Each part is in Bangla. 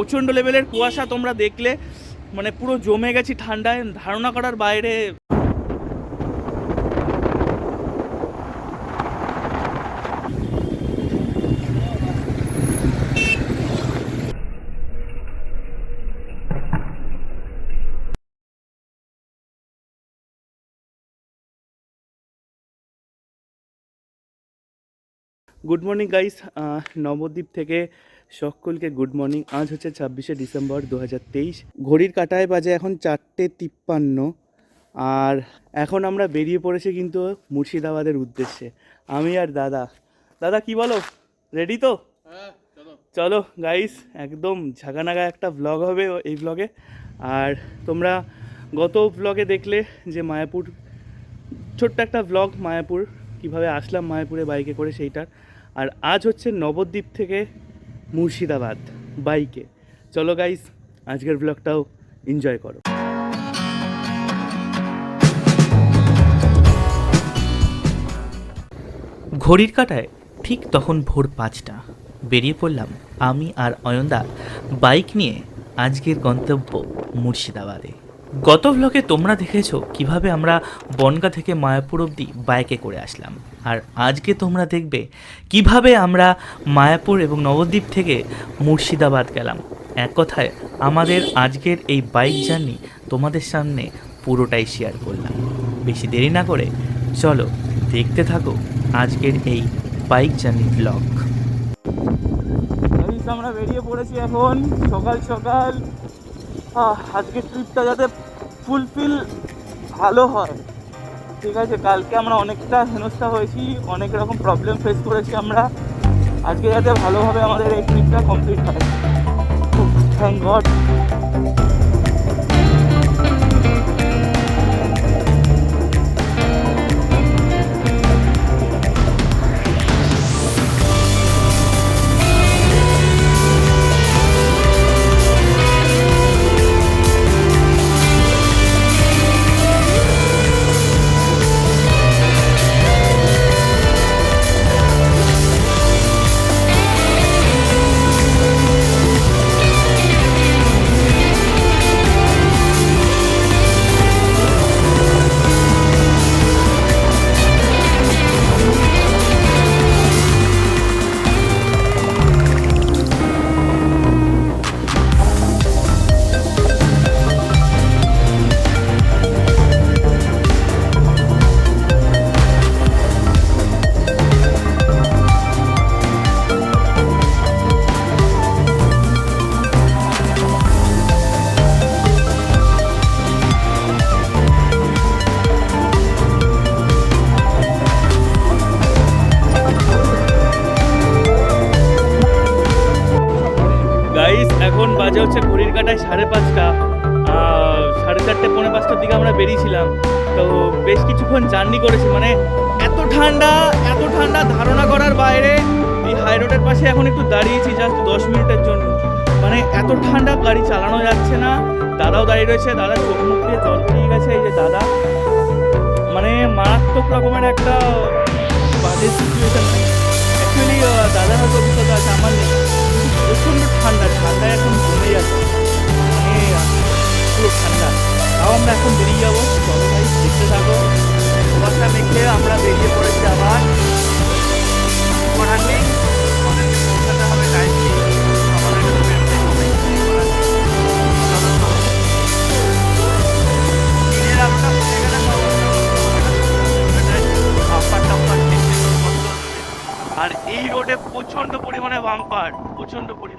প্রচণ্ড লেভেলের কুয়াশা তোমরা দেখলে। মানে পুরো জমে গেছি ঠান্ডায়, ধারণা করার বাইরে। গুড মর্নিং গাইস নবদ্বীপ থেকে সকলকে গুড মর্নিং আজ হচ্ছে ছাব্বিশে ডিসেম্বর দু হাজার তেইশ। ঘড়ির কাটায় বাজে এখন চারটে তিপ্পান্ন। আর এখন আমরা বেরিয়ে পড়েছি কিন্তু মুর্শিদাবাদের উদ্দেশ্যে। আমি আর দাদা। দাদা কি বলো? রেডি তো? চলো। গাইস একদম ঝাগানাগা একটা ব্লগ হবে এই ব্লগে আর তোমরা গত ব্লগে দেখলে যে মায়াপুর ছোট্ট একটা ব্লগ মায়াপুর কীভাবে আসলাম মায়াপুরে বাইকে করে সেইটার। আর আজ হচ্ছে নবদ্বীপ থেকে মুর্শিদাবাদ, বাইকে। চলো গাইস আজকের ব্লগটাও এনজয় করো। ঘড়ির কাটায় ঠিক তখন ভোর পাঁচটা। বেরিয়ে পড়লাম আমি আর অয়নদা বাইক নিয়ে আজকের গন্তব্য মুর্শিদাবাদে। গত ব্লগে তোমরা দেখেছ কীভাবে আমরা বনগা থেকে মায়াপুর অবধি বাইকে করে আসলাম। আর আজকে তোমরা দেখবে কীভাবে আমরা মায়াপুর এবং নবদ্বীপ থেকে মুর্শিদাবাদ গেলাম। এক কথায়, আমাদের আজকের এই বাইক জার্নি তোমাদের সামনে পুরোটাই শেয়ার করলাম। বেশি দেরি না করে চলো দেখতে থাকো আজকের এই বাইক জার্নি ব্লগ আমরা বেরিয়ে পড়েছি এখন, সকাল সকাল। আজকের ট্রিপটা যাতে ফুলফিল ভালো হয়। ঠিক আছে, কালকে আমরা অনেকটা হেনস্থা হয়েছি, অনেক রকম প্রবলেম ফেস করেছি আমরা। আজকে যাতে ভালোভাবে আমাদের এই ট্রিপটা কমপ্লিট হয়। থ্যাংক গড করেছি। মানে এত ঠান্ডা এত ঠান্ডা ধারণা করার বাইরে এই হাই রোডের পাশে এখন একটু দাঁড়িয়েছি জাস্ট দশ মিনিটের জন্য। মানে এত ঠান্ডা গাড়ি চালানো যাচ্ছে না। দাদাও দাঁড়িয়ে রয়েছে, দাদা চোখ মুখ দিয়ে জল বেরিয়ে গেছে, এই যে দাদা। মানে মারাত্মক রকমের একটা বাজে সিচুয়েশন অ্যাকচুয়ালি দাদা হয়তো অভিজ্ঞতা আছে, আমার নেই। প্রচণ্ড ঠান্ডা ঠান্ডায় এখন জমে যাচ্ছে। মানে পুরো ঠান্ডা। তাও আমরা এখন বেরিয়ে যাব। চলো ভাই, দেখতে থাকো। পরিমাণে। বাম্পার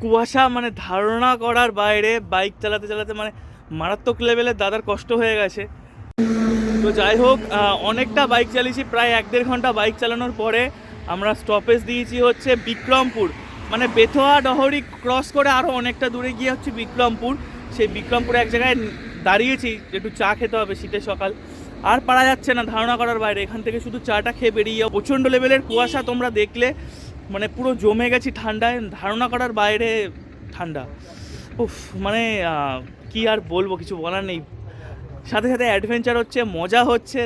কুয়াশা মানে ধারণা করার বাইরে বাইক চালাতে চালাতে মানে মারাত্মক লেভেলের দাদার কষ্ট হয়ে গেছে। তো যাই হোক অনেকটা বাইক চালিয়েছি, প্রায় এক দেড় ঘণ্টা বাইক চালানোর পরে আমরা স্টপেজ দিয়েছি হচ্ছে বিক্রমপুর। মানে বেথোয়া, ডহরি ক্রস করে আরও অনেকটা দূরে গিয়ে হচ্ছে বিক্রমপুর। সেই বিক্রমপুরে এক জায়গায় দাঁড়িয়েছি, একটু চা খেতে হবে শীতের সকাল। আর পারা যাচ্ছে না ধারণা করার বাইরে, এখান থেকে শুধু চাটা খেয়ে বেরিয়ে প্রচণ্ড লেভেলের কুয়াশা তোমরা দেখলে। মানে পুরো জমে গেছি ঠান্ডায়, ধারণা করার বাইরে ঠান্ডা। উফ মানে কি আর বলব, কিছু বলার নেই। সাথে সাথে অ্যাডভেঞ্চার হচ্ছে, মজা হচ্ছে,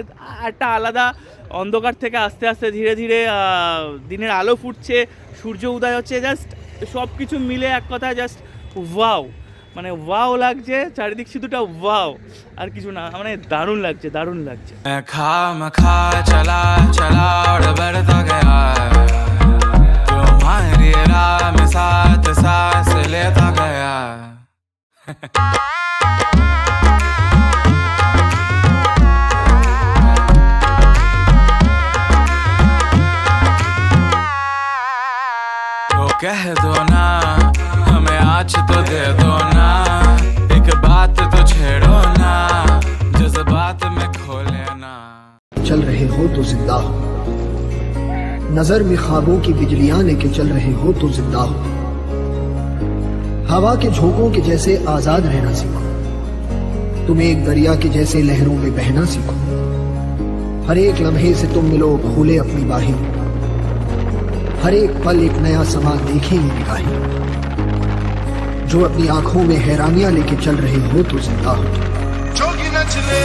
একটা আলাদা অন্ধকার থেকে আস্তে আস্তে ধীরে ধীরে দিনের আলো ফুটছে, সূর্য উদয় হচ্ছে জাস্ট সব কিছু মিলে এক কথায় জাস্ট ওয়াও মানে ওয়াও লাগছে, চারিদিক শুধুটা ওয়াও আর কিছু না মানে দারুণ লাগছে দারুণ লাগছে। খা মা খা চলা চলা कह दो ना, हमें आज तो दे दो ना, एक बात तो छेड़ो ना, जज्बात में खो लेना चल रहे हो तो ज़िंदा हो। नज़र में ख्वाबों की बिजलियाँ लेके चल रहे हो तो ज़िंदा हो। हवा के झोंकों के जैसे आज़ाद रहना सीखो। तुम एक दरिया के जैसे लहरों में बहना सीखो। हर एक लम्हे से तुम मिलो खोले अपनी बाहें। हर एक पल एक नया समा देखेंगे निगाहें। जो अपनी आँखों में हैरानियाँ लेके चल रहे हो तो ज़िंदा हो। जोगी नचले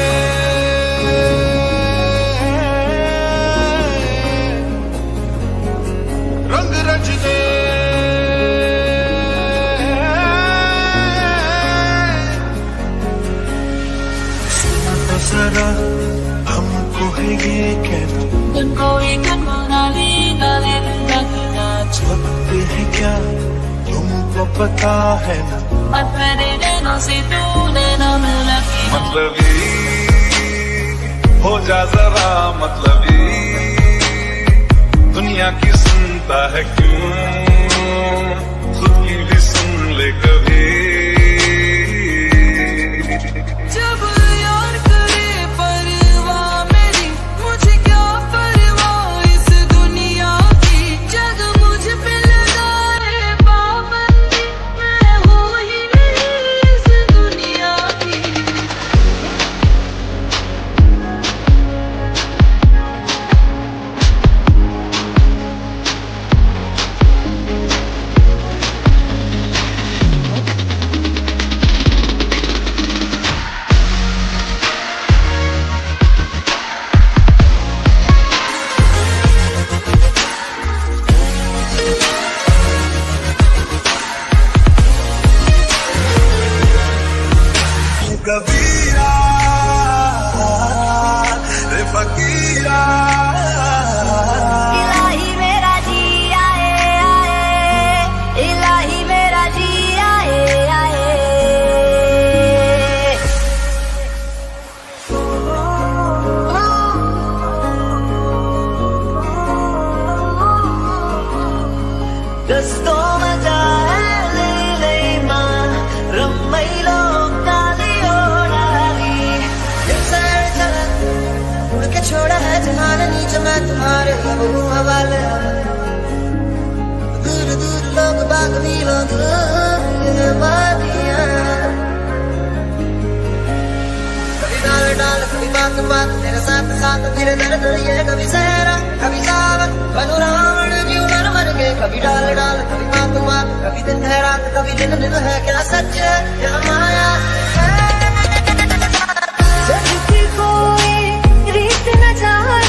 là है ना। मतलबी हो जा जरा मतलब दुनिया की सुनता है क्यों? बात तेरे साथ साथ धीरे धीरे ये कभी सहरा कभी सावन बनू रावण जीव नर मर के कभी डाल डाल कभी बात बात कभी दिन है रात कभी दिन दिन है क्या सच है क्या माया है कोई रीत न जाने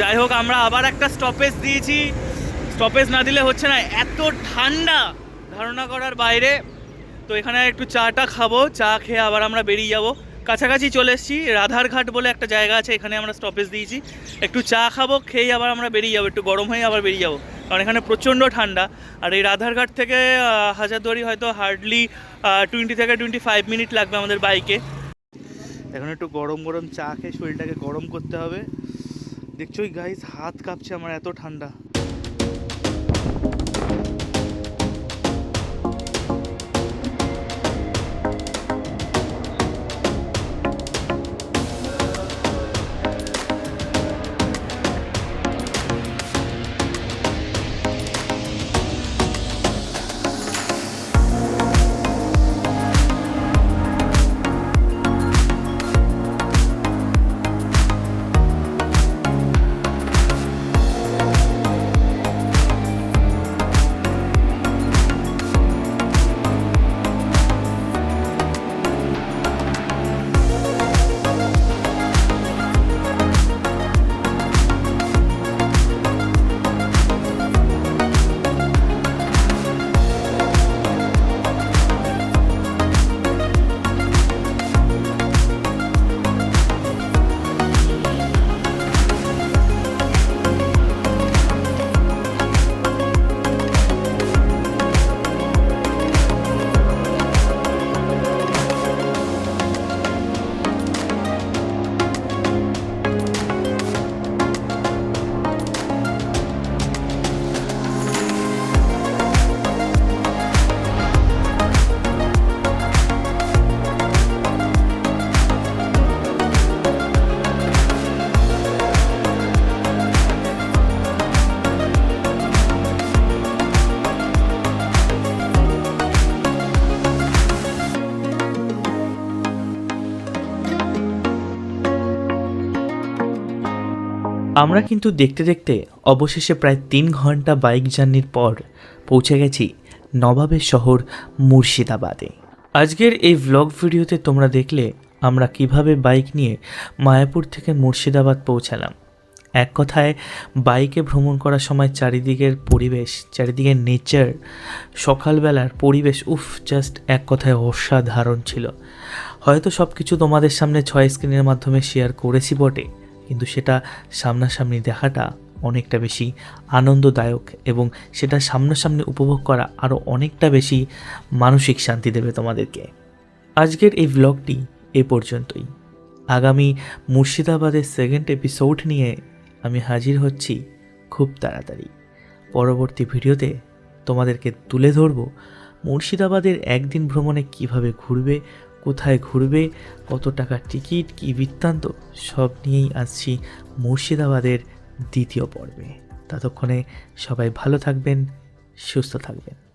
যাই হোক, আমরা আবার একটা স্টপেজ দিয়েছি। স্টপেজ না দিলে হচ্ছে না, এত ঠান্ডা ধারণা করার বাইরে। তো এখানে একটু চাটা খাব, চা খেয়ে আবার আমরা বেরিয়ে যাব। কাছাকাছি চলে এসেছি, রাধারঘাট বলে একটা জায়গা আছে, এখানে আমরা স্টপেজ দিয়েছি। একটু চা খাব, খেয়ে আবার আমরা বেরিয়ে যাব, একটু গরম হয়ে আবার বেরিয়ে যাব। কারণ এখানে প্রচণ্ড ঠান্ডা। আর এই রাধারঘাট থেকে হাজারদুয়ারি হয়তো হার্ডলি টোয়েন্টি থেকে টোয়েন্টি ফাইভ মিনিট লাগবে আমাদের বাইকে এখন একটু গরম গরম চা খেয়ে শরীরটাকে গরম করতে হবে। দেখছোই গাইস হাত কাঁপছে আমার এত ঠান্ডা আমরা কিন্তু দেখতে দেখতে অবশেষে প্রায় তিন ঘণ্টা বাইক জার্নির পর পৌঁছে গেছি নবাবের শহর মুর্শিদাবাদে। আজকের এই ভ্লগ ভিডিওতে তোমরা দেখলে আমরা কীভাবে বাইক নিয়ে মায়াপুর থেকে মুর্শিদাবাদ পৌঁছালাম। এক কথায় বাইকে ভ্রমণ করার সময় চারিদিকের পরিবেশ চারিদিকের নেচার সকালবেলার পরিবেশ উফ জাস্ট এক কথায় অসাধারণ ছিল। হয়তো সব কিছু তোমাদের সামনে ছয় স্ক্রিনের মাধ্যমে শেয়ার করেছি বটে। কিন্তু সেটা সামনাসামনি দেখাটা অনেকটা বেশি আনন্দদায়ক এবং সেটা সামনাসামনি উপভোগ করা আরও অনেকটা বেশি মানসিক শান্তি দেবে তোমাদেরকে। আজকের এই ব্লগটি এ পর্যন্তই। আগামী মুর্শিদাবাদের সেকেন্ড এপিসোড নিয়ে আমি হাজির হচ্ছি খুব তাড়াতাড়ি। পরবর্তী ভিডিওতে তোমাদেরকে তুলে ধরবো মুর্শিদাবাদের একদিন ভ্রমণে কীভাবে ঘুরবে কোথায় ঘুরবে, কত টাকার টিকিট, কী বৃত্তান্ত, সব নিয়েই আসছি মুর্শিদাবাদের দ্বিতীয় পর্বে। ততক্ষণে সবাই ভালো থাকবেন, সুস্থ থাকবেন।